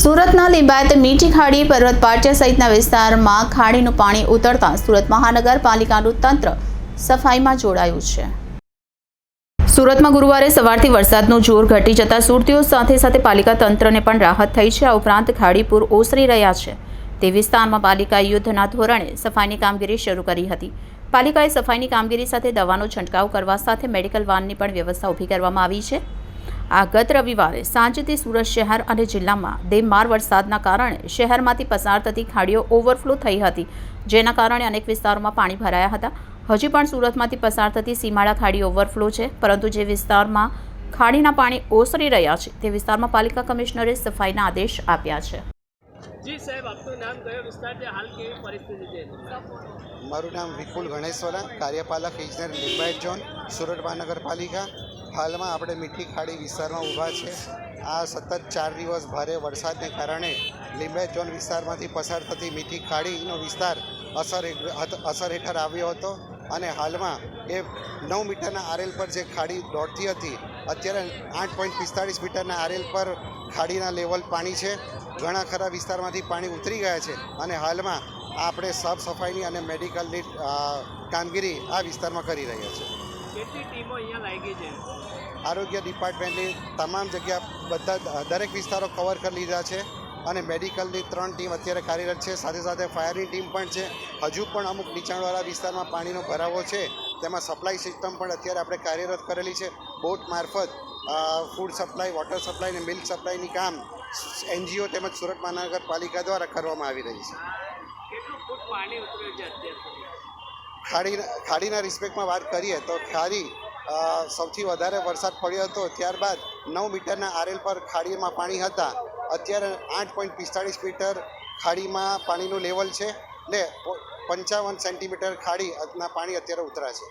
સુરતના લિંબાયત મીઠી ખાડી પર્વત પાટિયા સહિતના વિસ્તારમાં ખાડીનું પાણી ઉતરતા સુરત મહાનગરપાલિકાનું તંત્ર સફાઈમાં જોડાયું છે. સુરતમાં ગુરુવારે સવારથી વરસાદનું જોર ઘટી જતા સુરતીઓ સાથે સાથે પાલિકા તંત્રને પણ રાહત થઈ છે. આ ઉપરાંત ખાડીપુર ઓસરી રહ્યા છે. તે વિસ્તારમાં પાલિકાએ યુદ્ધના ધોરણે સફાઈની કામગીરી શરૂ કરી હતી. પાલિકાએ સફાઈની કામગીરી સાથે દવાનો છંટકાવ કરવા સાથે મેડિકલ વાનની પણ વ્યવસ્થા ઊભી કરવામાં આવી છે. આ ગત રવિવારે સાંજથી સુરત શહેર અને જિલ્લામાં દેમાર વરસાદના કારણે શહેરમાંથી પસાર થતી ખાડીઓ ઓવરફ્લો થઈ હતી જેના કારણે અનેક વિસ્તારોમાં પાણી ભરાયા હતા. હજી પણ સુરતમાંથી પસાર થતી સીમાડા ખાડી ઓવરફ્લો છે પરંતુ જે વિસ્તારમાં ખાડીના પાણી ઓસરી રહ્યા છે તે વિસ્તારમાં પાલિકા કમિશનરે સફાઈના આદેશ આપ્યા છે. જી સાહેબ આપનું નામ કયો વિસ્તાર છે હાલ કેવી પરિસ્થિતિ છે? મારું નામ વિપુલ ગણેશવાલા કાર્યપાલક ઇજનેર લિંબાયત ઝોન સુરત મહાનગરપાલિકા. હાલમાં આપણે મીઠી ખાડી વિસ્તારમાં ઊભા છે. આ સતત ચાર દિવસ ભારે વરસાદને કારણે લીંબેજ ઝોન વિસ્તારમાંથી પસાર થતી મીઠી ખાડીનો વિસ્તાર અસર અસર હેઠળ આવ્યો હતો અને હાલમાં એ નવ મીટરના આરએલ પર જે ખાડી દોડતી હતી, અત્યારે આઠ પોઈન્ટ પિસ્તાળીસ મીટરના આરએલ પર ખાડીના લેવલ પાણી છે. ઘણા ખરા વિસ્તારમાંથી પાણી ઉતરી ગયા છે અને હાલમાં આપણે સાફ સફાઈની અને મેડિકલની કામગીરી આ વિસ્તારમાં કરી રહ્યા છે કેટલી ટીમો અહીંયા લાગી છે? આરોગ્ય ડિપાર્ટમેન્ટની તમામ જગ્યા બધા દરેક વિસ્તારો કવર કરી લીધા છે અને મેડિકલની ત્રણ ટીમ અત્યારે કાર્યરત છે. સાથે સાથે ફાયરની ટીમ પણ છે. હજુ પણ અમુક નીચાણવાળા વિસ્તારમાં પાણીનો ભરાવો છે. તેમાં સપ્લાય સિસ્ટમ પણ અત્યારે આપણે કાર્યરત કરેલી છે. બોટ મારફત ફૂડ સપ્લાય વોટર સપ્લાય અને મિલ્ક સપ્લાયની કામ એનજીઓ તેમજ સુરત મહાનગરપાલિકા દ્વારા કરવામાં આવી રહી છે. ખાડી ખાડીના રિસ્પેક્ટમાં વાત કરીએ તો ખાડી સૌથી વધારે વરસાદ પડ્યો હતો. ત્યારબાદ નવ મીટરના આરએલ પર ખાડીમાં પાણી હતા. અત્યારે આઠ પોઈન્ટ પિસ્તાળીસ મીટર ખાડીમાં પાણીનું લેવલ છે ને પંચાવન સેન્ટીમીટર ખાડી ના પાણી અત્યારે ઉતરા છે